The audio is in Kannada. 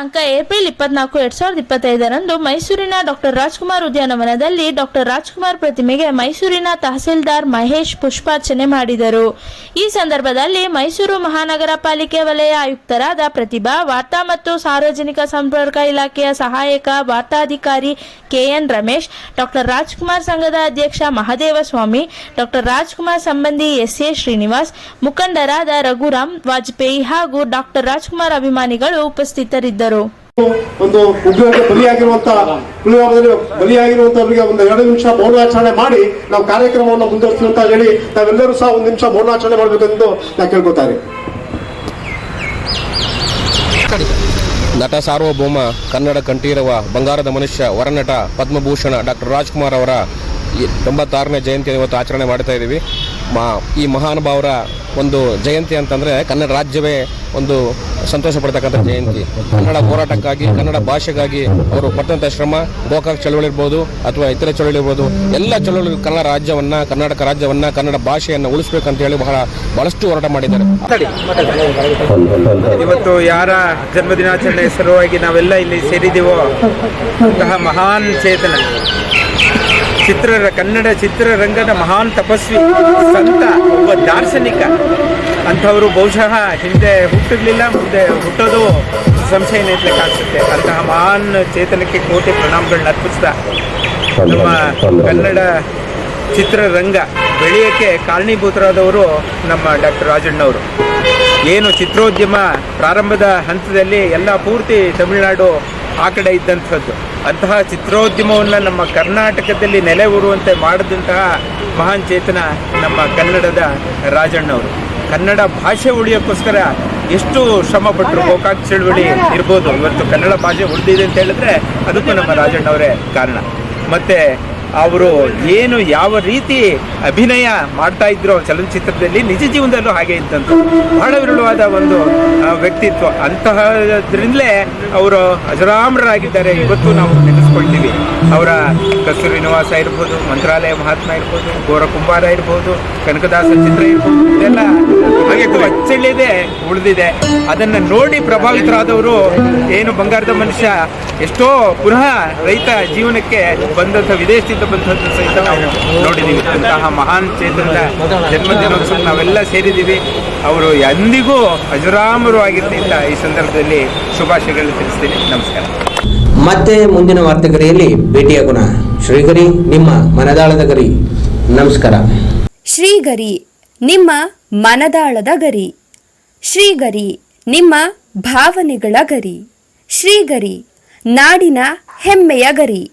ಅಂಕ ಏಪ್ರಿಲ್ ಇಪ್ಪತ್ನಾಲ್ಕು ಎರಡ್ ಸಾವಿರದ ಇಪ್ಪತ್ತೈದರಂದು ಮೈಸೂರಿನ ಡಾಕ್ಟರ್ ರಾಜ್ಕುಮಾರ್ ಉದ್ಯಾನವನದಲ್ಲಿ ಡಾಕ್ಟರ್ ರಾಜ್ಕುಮಾರ್ ಪ್ರತಿಮೆಗೆ ಮೈಸೂರಿನ ತಹಸೀಲ್ದಾರ್ ಮಹೇಶ್ ಪುಷ್ಪಾರ್ಚನೆ ಮಾಡಿದರು. ಈ ಸಂದರ್ಭದಲ್ಲಿ ಮೈಸೂರು ಮಹಾನಗರ ಪಾಲಿಕೆ ವಲಯ ಆಯುಕ್ತರಾದ ಪ್ರತಿಭಾ, ವಾರ್ತಾ ಮತ್ತು ಸಾರ್ವಜನಿಕ ಸಂಪರ್ಕ ಇಲಾಖೆಯ ಸಹಾಯಕ, ವಾರ್ತಾಧಿಕಾರಿ K N Ramesh, doctor Rajkumar ಸಂಘದ ಅಧ್ಯಕ್ಷ ಮಹದೇವ ಸ್ವಾಮಿ ಡಾಕ್ಟರ್ ರಾಜ್ಕುಮಾರ್ ಸಂಬಂಧಿ ಎಸ್ ಎ ಶ್ರೀನಿವಾಸ್, ಮುಖಂಡರಾದ ರಘುರಾಮ್ ವಾಜಪೇಯಿ ಹಾಗೂ ಡಾಕ್ಟರ್ ರಾಜ್ಕುಮಾರ್ ಅಭಿಮಾನಿಗಳು ಉಪಸ್ಥಿತರಿದ್ದರು. ಒಂದು ಉಗ್ರರಿಗೆ ಬಲಿಯಾಗಿರುವಂತ ಪುಲ್ವಾಮದಲ್ಲಿ ಬಲಿಯಾಗಿರುವಂತವರಿಗೆ ಒಂದು ಎರಡು ನಿಮಿಷ ಮೌನಾಚರಣೆ ಮಾಡಿ ನಾವು ಕಾರ್ಯಕ್ರಮವನ್ನು ಮುಂದುವರಿಸ್ತೀವಿ ಅಂತ ಹೇಳಿ ನಾವೆಲ್ಲರೂ ಸಹ ಒಂದು ನಿಮಿಷ ಮೌನಾಚರಣೆ ಮಾಡಬೇಕೆಂದು ನಾ ಕೇಳ್ಕೊತಾರೆ ನಟ ಸಾರ್ವಭೌಮ ಕನ್ನಡ ಕಂಠೀರವ ಬಂಗಾರದ ಮನುಷ್ಯ ವರನಟ ಪದ್ಮಭೂಷಣ ಡಾಕ್ಟರ್ ರಾಜ್ಕುಮಾರ್ ಅವರ ಈ ತೊಂಬತ್ತಾರನೇ ಜಯಂತಿಯನ್ನು ಇವತ್ತು ಆಚರಣೆ ಮಾಡ್ತಾ ಇದ್ದೀವಿ. ಮಾ ಈ ಮಹಾನುಭಾವರ ಒಂದು ಜಯಂತಿ ಅಂತಂದರೆ ಕನ್ನಡ ರಾಜ್ಯವೇ ಒಂದು ಸಂತೋಷ ಪಡ್ತಕ್ಕಂಥ ಜಯಂತಿ. ಕನ್ನಡ ಹೋರಾಟಕ್ಕಾಗಿ, ಕನ್ನಡ ಭಾಷೆಗಾಗಿ ಅವರು ಪಟ್ಟಂಥ ಶ್ರಮ, ಗೋಕಾಕ್ ಚಳವಳಿ ಇರ್ಬೋದು ಅಥವಾ ಇತರ ಚಳವಳಿ ಇರ್ಬೋದು ಎಲ್ಲ ಚಳವಳಿ ಕನ್ನಡ ರಾಜ್ಯವನ್ನ, ಕರ್ನಾಟಕ ರಾಜ್ಯವನ್ನ, ಕನ್ನಡ ಭಾಷೆಯನ್ನು ಉಳಿಸ್ಬೇಕಂತ ಹೇಳಿ ಬಹಳ ಬಹಳಷ್ಟು ಹೋರಾಟ ಮಾಡಿದ್ದಾರೆ. ಇವತ್ತು ಯಾರ ಜನ್ಮದಿನಾಚರಣೆ ಸಲುವಾಗಿ ನಾವೆಲ್ಲ ಇಲ್ಲಿ ಸೇರಿದ್ದೀವೋ ಅಂತಹ ಮಹಾನ್ ಚೇತನ. ಚಿತ್ರ ಕನ್ನಡ ಚಿತ್ರರಂಗದ ಮಹಾನ್ ತಪಸ್ವಿ ಸಂತ ಒಬ್ಬ ದಾರ್ಶನಿಕ. ಅಂಥವರು ಬಹುಶಃ ಹಿಂದೆ ಹುಟ್ಟಿರಲಿಲ್ಲ ಮುಂದೆ ಹುಟ್ಟೋದು ಸಂಶಯ ಕಾಣಿಸುತ್ತೆ. ಅಂತಹ ಮಹಾನ್ ಚೇತನಕ್ಕೆ ಕೋಟಿ ಪ್ರಣಾಮಗಳನ್ನ ಅರ್ಪಿಸ್ತಾ ನಮ್ಮ ಕನ್ನಡ ಚಿತ್ರರಂಗ ಬೆಳೆಯೋಕ್ಕೆ ಕಾರಣೀಭೂತರಾದವರು ನಮ್ಮ ಡಾಕ್ಟರ್ ರಾಜಣ್ಣವರು. ಏನು ಚಿತ್ರೋದ್ಯಮ ಪ್ರಾರಂಭದ ಹಂತದಲ್ಲಿ ಎಲ್ಲ ಪೂರ್ತಿ ತಮಿಳುನಾಡು ಆ ಕಡೆ ಇದ್ದಂಥದ್ದು. ಅಂತಹ ಚಿತ್ರೋದ್ಯಮವನ್ನು ನಮ್ಮ ಕರ್ನಾಟಕದಲ್ಲಿ ನೆಲೆ ಊರುವಂತೆ ಮಾಡಿದಂತಹ ಮಹಾನ್ ಚೇತನ ನಮ್ಮ ಕನ್ನಡದ ರಾಜಣ್ಣವರು. ಕನ್ನಡ ಭಾಷೆ ಉಳಿಯೋಕ್ಕೋಸ್ಕರ ಎಷ್ಟು ಶ್ರಮ ಪಟ್ಟರು ಗೋಕಾಕ್ ಚಳುವಳಿ ಇರ್ಬೋದು. ಇವತ್ತು ಕನ್ನಡ ಭಾಷೆ ಉಳಿದಿದೆ ಅಂತ ಹೇಳಿದ್ರೆ ಅದಕ್ಕೂ ನಮ್ಮ ರಾಜಣ್ಣವರೇ ಕಾರಣ. ಮತ್ತೆ ಅವರು ಏನು ಯಾವ ರೀತಿ ಅಭಿನಯ ಮಾಡ್ತಾ ಇದ್ರು ಚಲನಚಿತ್ರದಲ್ಲಿ ನಿಜ ಜೀವನದಲ್ಲೂ ಹಾಗೆ ಇದ್ದಂತ ಬಹಳ ವಿರಳವಾದ ಒಂದು ವ್ಯಕ್ತಿತ್ವ. ಅಂತಹದ್ರಿಂದಲೇ ಅವರು ಅಜರಾಮರಾಗಿದ್ದಾರೆ ಇವತ್ತು ನಾವು ನೆನೆಸ್ಕೊಳ್ತೀವಿ. ಅವರ ಕಸ್ತೂರಿ ನಿವಾಸ ಇರ್ಬೋದು, ಮಂತ್ರಾಲಯ ಮಹಾತ್ಮ ಇರ್ಬೋದು ಗೋರ ಕುಂಬಾರ ಇರ್ಬೋದು, ಕನಕದಾಸ ಚಿತ್ರ ಇರ್ಬೋದು, ಇದೆಲ್ಲ ಹಾಗೆ ಅಚ್ಚಳಿದೆ ಉಳಿದಿದೆ. ಅದನ್ನ ನೋಡಿ ಪ್ರಭಾವಿತರಾದವರು ಏನು ಬಂಗಾರದ ಮನುಷ್ಯ, ಎಷ್ಟೋ ಪುನಃ ರೈತ ಜೀವನಕ್ಕೆ ಬಂದಂಥ ವಿದೇಶದಿಂದ ಬಂದಂಥ ಸಹಿತ ನಾವು ನೋಡಿದ್ದೀವಿ. ಅಂತಹ ಮಹಾನ್ ಚೇತನದ ಜನ್ಮದಿನೋತ್ಸವ ನಾವೆಲ್ಲ ಸೇರಿದ್ದೀವಿ. ಅವರು ಎಂದಿಗೂ ಅಜರಾಮರು ಅಂತ ಈ ಸಂದರ್ಭದಲ್ಲಿ ಶುಭಾಶಯಗಳನ್ನು ತಿಳಿಸ್ತೀನಿ. ನಮಸ್ಕಾರ. ಮತ್ತೆ ಮುಂದಿನ ವಾರ್ತೆಗರಿಯಲ್ಲಿ ಭೇಟಿಯಾಗೋಣ ಶ್ರೀಗರಿ ನಿಮ್ಮ ಮನದಾಳದ ಗರಿ. ನಮಸ್ಕಾರ. ಶ್ರೀಗರಿ ನಿಮ್ಮ ಮನದಾಳದ ಗರಿ. ಶ್ರೀಗರಿ ನಿಮ್ಮ ಭಾವನೆಗಳ ಗರಿ. ಶ್ರೀಗರಿ ನಾಡಿನ ಹೆಮ್ಮೆಯ ಗರಿ.